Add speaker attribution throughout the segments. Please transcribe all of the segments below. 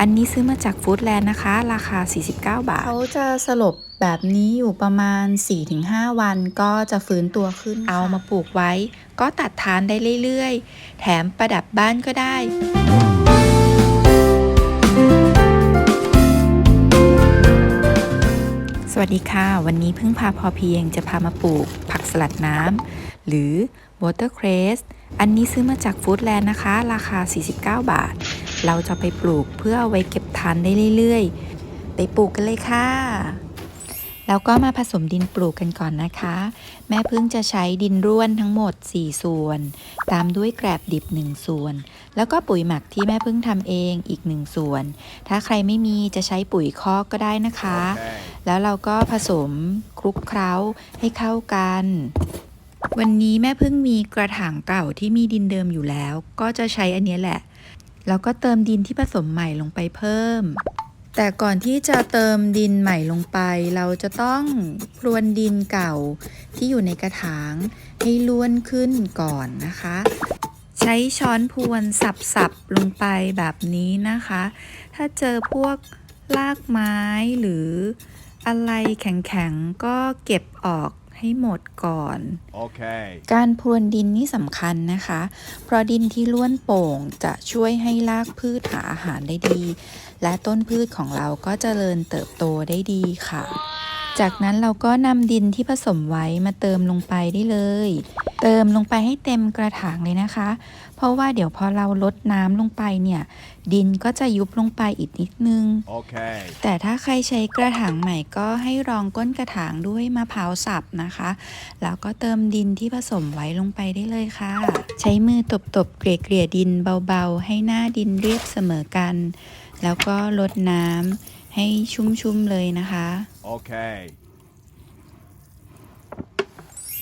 Speaker 1: อันนี้ซื้อมาจากฟู้ดแลนด์นะคะ ราคา 49 บาท เขาจะสลบแบบนี้อยู่ประมาณ 4-5 วันก็จะฟื้นตัวขึ้น เอามาปลูกไว้ ก็ตัดทานได้เรื่อยๆ แถมประดับบ้านก็ได้สวัสดีค่ะ วันนี้พึ่งพาพอเพียงจะพามาปลูกผักสลัดน้ำหรือ watercress อันนี้ซื้อมาจากฟู้ดแลนด์นะคะ ราคา 49 บาท เราจะไปปลูกเพื่อเอาไว้เก็บทานได้เรื่อยๆ ไปปลูกกันเลยค่ะ แล้วก็มาผสมดินปลูกกันก่อนนะคะ แม่พึ่งจะใช้ดินร่วนทั้งหมด 4 ส่วน ตามด้วยแกลบดิบ 1 ส่วน แล้วก็ปุ๋ยหมักที่แม่พึ่งทำเองอีก 1 ส่วน ถ้าใครไม่มีจะใช้ปุ๋ยคอกก็ได้นะคะแล้วเราก็ผสมคลุกเคล้าให้เข้ากันวันนี้แม่พึ่งมีกระถางเก่าที่มีดินเดิมอยู่แล้ว ก็จะใช้อันเนี้ยแหละ แล้วก็เติมดินที่ผสมใหม่ลงไปเพิ่ม แต่ก่อนที่จะเติมดินใหม่ลงไป เราจะต้องพรวนดินเก่าที่อยู่ในกระถางให้ล้วนขึ้นก่อนนะคะ ใช้ช้อนพรวนสับๆลงไปแบบนี้นะคะ ถ้าเจอพวกรากไม้หรืออะไรแข็งๆก็เก็บออก ให้หมดก่อน
Speaker 2: Okay.
Speaker 1: การพรวนดินนี่สำคัญนะคะ เพราะดินที่ล้วนโป่งจะช่วยให้รากพืชหาอาหารได้ดี และต้นพืชของเราก็เจริญเติบโตได้ดีค่ะ จากนั้นเราก็นำดินที่ผสมไว้มาเติมลงไปได้เลย เติมลงไปให้เต็มกระถางเลยนะคะ เพราะว่าเดี๋ยวพอเราลดน้ำลงไปเนี่ย ดินก็จะยุบลงไปอีกนิดนึง
Speaker 2: Okay.
Speaker 1: แต่ถ้าใครใช้กระถางใหม่ก็ให้รองก้นกระถางด้วยมะพร้าวสับนะคะ แล้วก็เติมดินที่ผสมไว้ลงไปได้เลยค่ะ ใช้มือตบๆเกลี่ยๆดินเบาๆ ให้หน้าดินเรียบเสมอกัน แล้วก็ลดน้ำ ให้ชุ่มๆเลยนะคะ
Speaker 2: Okay.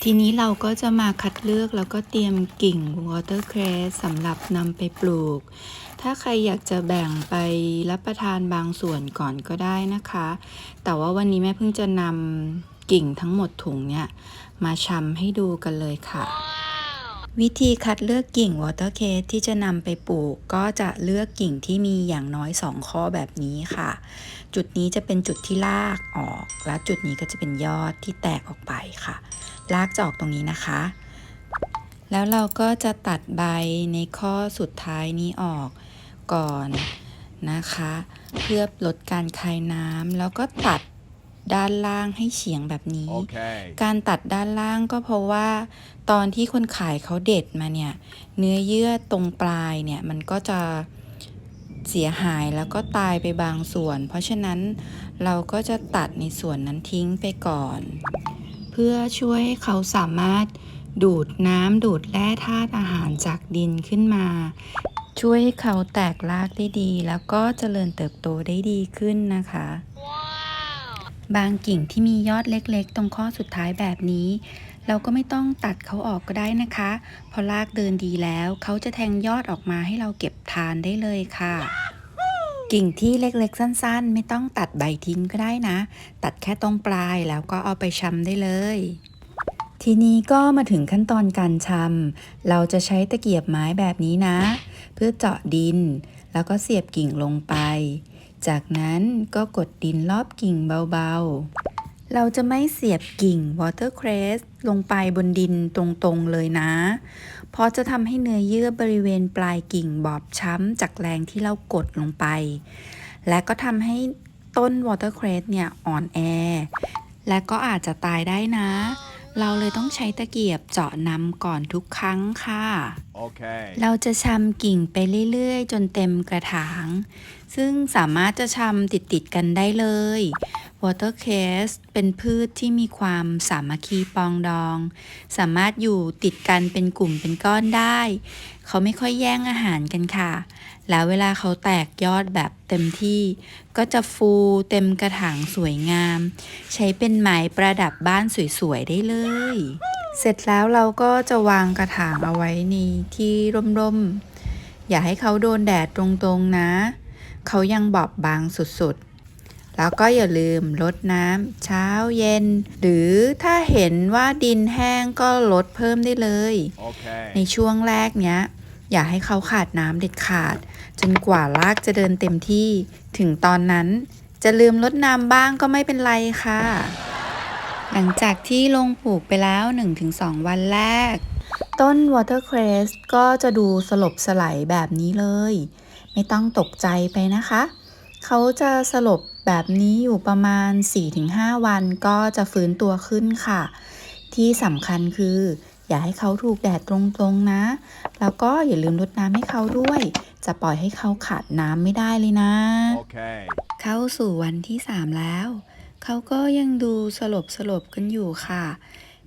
Speaker 1: ทีนี้เราก็จะมาคัดเลือกแล้วก็เตรียมกิ่ง watercress สำหรับนำไปปลูก ถ้าใครอยากจะแบ่งไปรับประทานบางส่วนก่อนก็ได้นะคะ แต่ว่าวันนี้แม่เพิ่งจะนำกิ่งทั้งหมดถุงเนี่ย มาชำให้ดูกันเลยค่ะ วิธีคัดเลือกกิ่ง watercress ที่จะนำไปปลูก ก็จะเลือกกิ่งที่มีอย่างน้อย 2 ข้อแบบนี้ค่ะ จุดนี้จะเป็นจุดที่รากออก และจุดนี้ก็จะเป็นยอดที่แตกออกไปค่ะ รากจะออกตรงนี้นะคะ แล้วเราก็จะตัดใบในข้อสุดท้ายนี้ออกก่อนนะคะ เพื่อลดการคายน้ำแล้วก็ตัด ด้านล่างให้เฉียงแบบนี้
Speaker 2: Okay.
Speaker 1: การตัดด้านล่างก็เพราะว่า ตอนที่คนขายเขาเด็ดมาเนี่ย เนื้อเยื่อตรงปลายเนี่ยมันก็จะเสียหายแล้วก็ตายไปบางส่วน เพราะฉะนั้นเราก็จะตัดในส่วนนั้นทิ้งไปก่อน เพื่อช่วยให้เขาสามารถดูดน้ำดูดแร่ธาตุอาหารจากดินขึ้นมา ช่วยให้เขาแตกรากได้ดี แล้วก็เจริญเติบโตได้ดีขึ้นนะคะ บางกิ่งที่มียอดเล็กๆ ตรงข้อสุดท้ายแบบนี้ เราก็ไม่ต้องตัดเขาออกก็ได้นะคะเพราะรากเดินดีแล้วเขาจะแทงยอดออกมาให้เราเก็บทานได้เลยค่ะ กิ่งที่เล็กๆ สั้นๆ ไม่ต้องตัดใบทิ้งก็ได้นะ ตัดแค่ตรงปลายแล้วก็เอาไปชำได้เลยทีนี้ก็มาถึงขั้นตอนการชำ เราจะใช้ตะเกียบไม้แบบนี้นะ เพื่อเจาะดิน แล้วก็เสียบกิ่งลงไป จากนั้นก็กดดินรอบกิ่งเบาๆ เราจะไม่เสียบกิ่ง watercress ลงไปบนดินตรงๆเลยนะ เพราะจะทำให้เนื้อเยื่อบริเวณปลายกิ่งบอบช้ำจากแรงที่เรากดลงไป และก็ทำให้ต้น watercress เนี่ยอ่อนแอ และก็อาจจะตายได้นะ เราเลยต้องใช้ตะเกียบเจาะน้ำก่อนทุกครั้งค่ะ
Speaker 2: Okay.
Speaker 1: เราจะชำกิ่งไปเรื่อยๆ จนเต็มกระถาง ซึ่งสามารถจะชำติดๆกันได้เลย Watercress เป็นพืชที่มีความสามัคคีปองดอง สามารถอยู่ติดกันเป็นกลุ่มเป็นก้อนได้ เขาไม่ค่อยแย่งอาหารกันค่ะ แล้วเวลาเขาแตกยอดแบบเต็มที่ ก็จะฟูเต็มกระถางสวยงาม ใช้เป็นไม้ประดับบ้านสวยๆได้เลย เสร็จแล้วเราก็จะวางกระถางเอาไว้ในที่ร่มๆ อย่าให้เขาโดนแดดตรงๆนะ เขายังบอบบางสุดๆ แล้วก็อย่าลืมลดน้ำเช้าเย็น หรือถ้าเห็นว่าดินแห้งก็ลดเพิ่มได้เลยใน
Speaker 2: Okay.
Speaker 1: ช่วงแรกเนี้ย อย่าให้เขาขาดน้ำเด็ดขาด จนกว่ารากจะเดินเต็มที่ ถึงตอนนั้นจะลืมลดน้ำบ้างก็ไม่เป็นไรค่ะ หลังจากที่ลงปลูกไปแล้ว 1-2 วันแรก ต้น watercress ก็จะดูสลบสลายแบบนี้เลย ไม่ต้องตกใจไปนะคะ เขาจะสลบแบบนี้อยู่ประมาณ 4-5 วันก็จะฟื้นตัวขึ้นค่ะ ที่สำคัญคือ อย่าให้เขาถูกแดดตรงๆนะ แล้วก็อย่าลืมรดน้ำให้เขาด้วย จะปล่อยให้เขาขาดน้ำไม่ได้เลยนะ
Speaker 2: Okay.
Speaker 1: เข้าสู่วันที่ 3 แล้ว เขาก็ยังดูสลบสลบกันอยู่ค่ะ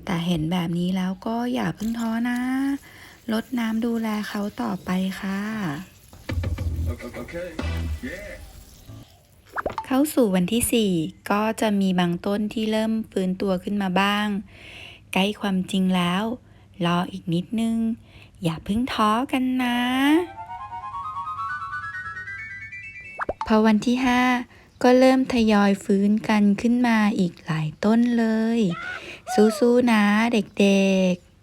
Speaker 1: แต่เห็นแบบนี้แล้วก็อย่าเพิ่งท้อนะลดน้ำดูแลเขาต่อไปค่ะ
Speaker 3: Okay. Yeah.
Speaker 1: เข้าสู่วันที่ 4 ก็จะมีบางต้นที่เริ่มฟื้นตัวขึ้นมาบ้าง ใกล้ความจริงแล้ว รออีกนิดนึง อย่าเพิ่งท้อกันนะ พอวันที่ 5 ก็เริ่มทยอยฟื้นกันขึ้นมาอีกหลายต้นเลย สู้ๆนะเด็กๆ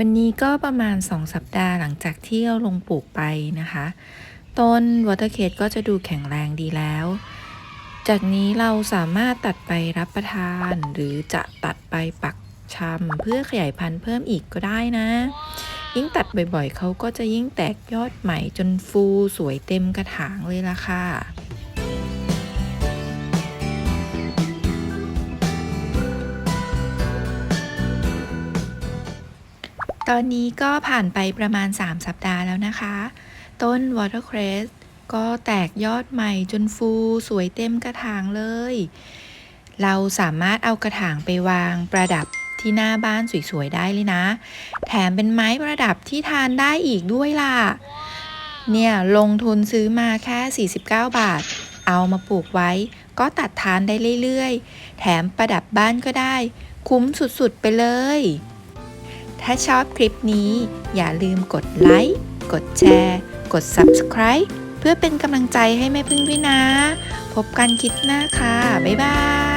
Speaker 1: วันนี้ก็ประมาณ 2 สัปดาห์หลังจากที่เราลงปลูกไปนะคะ ต้นวอเตอร์เคก็จะดูแข็งแรงดีแล้ว จากนี้เราสามารถตัดไปรับประทานหรือจะตัดไปปักชำเพื่อขยายพันธุ์เพิ่มอีกก็ได้นะ ยิ่งตัดบ่อยๆเขาก็จะยิ่งแตกยอดใหม่จนฟูสวยเต็มกระถางเลยล่ะค่ะ ตอนนี้ก็ผ่านไปประมาณ 3 สัปดาห์แล้วนะคะ ต้น watercress ก็แตกยอดใหม่จนฟูสวยเต็มกระถางเลย เราสามารถเอากระถางไปวางประดับที่หน้าบ้านสวยๆได้เลยนะ แถมเป็นไม้ประดับที่ทานได้อีกด้วยล่ะ เนี่ยลงทุนซื้อมาแค่ 49 บาท เอามาปลูกไว้ ก็ตัดทานได้เรื่อยๆ แถมประดับบ้านก็ได้ คุ้มสุดๆไปเลย ถ้าชอบคลิปนี้ อย่าลืมกดไลค์ กดแชร์ กด Subscribe เพื่อเป็นกำลังใจให้แม่พึ่งด้วยนะ พบกันคลิปหน้าค่ะ บ๊ายบาย